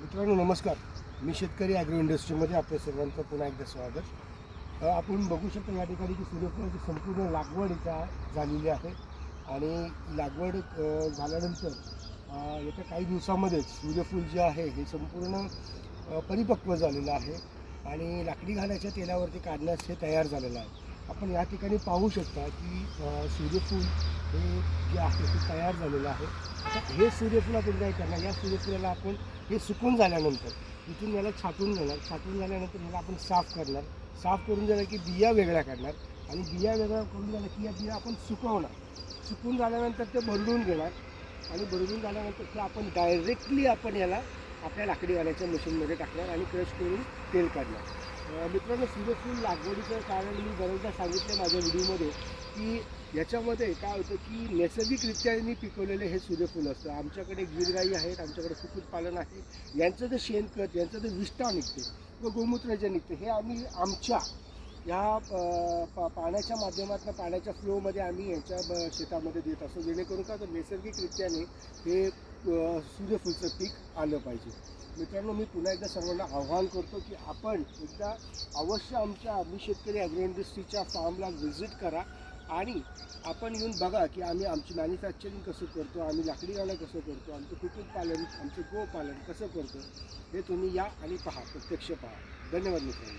मित्रांनो नमस्कार. मी शेतकरी ॲग्रो इंडस्ट्रीमध्ये आपल्या सर्वांचं पुन्हा एकदा स्वागत. आपण बघू शकतो या ठिकाणी की सूर्यफुलाची संपूर्ण लागवड इथं झालेली आहे. आणि लागवड झाल्यानंतर येत्या काही दिवसामध्येच सूर्यफूल जे आहे हे संपूर्ण परिपक्व झालेलं आहे. आणि लाकडी घालायच्या तेलावरती काढण्यास हे तयार झालेलं आहे. आपण या ठिकाणी पाहू शकता की सूर्यफूल हे जे आहे ते तयार झालेलं आहे. आता हे सूर्यफूल आपण काय करणार? या सूर्यफुलाला आपण हे सुकून झाल्यानंतर इथून याला छाटून घेणार छाटून झाल्यानंतर याला आपण साफ करणार. साफ करून झालं की बिया वेगळ्या काढणार. आणि बिया वेगळ्या करून झालं की या बिया आपण सुकवणार. सुकून झाल्यानंतर ते भरडून घेणार. आणि भरडून झाल्यानंतर ते आपण डायरेक्टली आपण याला आपल्या लाकडीवाल्याच्या मशीनमध्ये टाकणार आणि क्रश करून तेल काढणार. मित्रांनो सूर्यफूल लागवडीचं कारण मी बरेचदा सांगितलं माझ्या व्हिडिओमध्ये की याच्यामध्ये काय होतं की नैसर्गिकरित्याने पिकवलेले हे सूर्यफूल असतं. आमच्याकडे गिरगाई आहेत आमच्याकडे कुक्कुटपालन आहे. यांचं जे शेणखत यांचं जे विष्ठा निघते व गोमूत्र जे निघते हे आम्ही आमच्या या पा पाण्याच्या माध्यमातून पाण्याच्या फ्लोमध्ये आम्ही यांच्या ब- शेतामध्ये देत असतो. जेणेकरून का तर नैसर्गिकरित्याने हे सूर्यफुलचं सूर्यफूलचं पीक आलं पाहिजे. मित्रांनो मी पुन्हा एकदा सर्वांना आव्हान करतो की आपण एकदा अवश्य आमच्या आम्ही शेतकरी ॲग्रो इंडस्ट्रीच्या फार्मला व्हिजिट करा आणि आपण येऊन बघा की आम्ही आमची मॅन्युफॅक्चरिंग कसं करतो आम्ही लाकडी गाणं कसं करतो आमचं कुक्कुटपालन आमचं गोपालन कसं करतो हे तुम्ही या आणि पहा प्रत्यक्ष पहा. धन्यवाद मित्रांनो.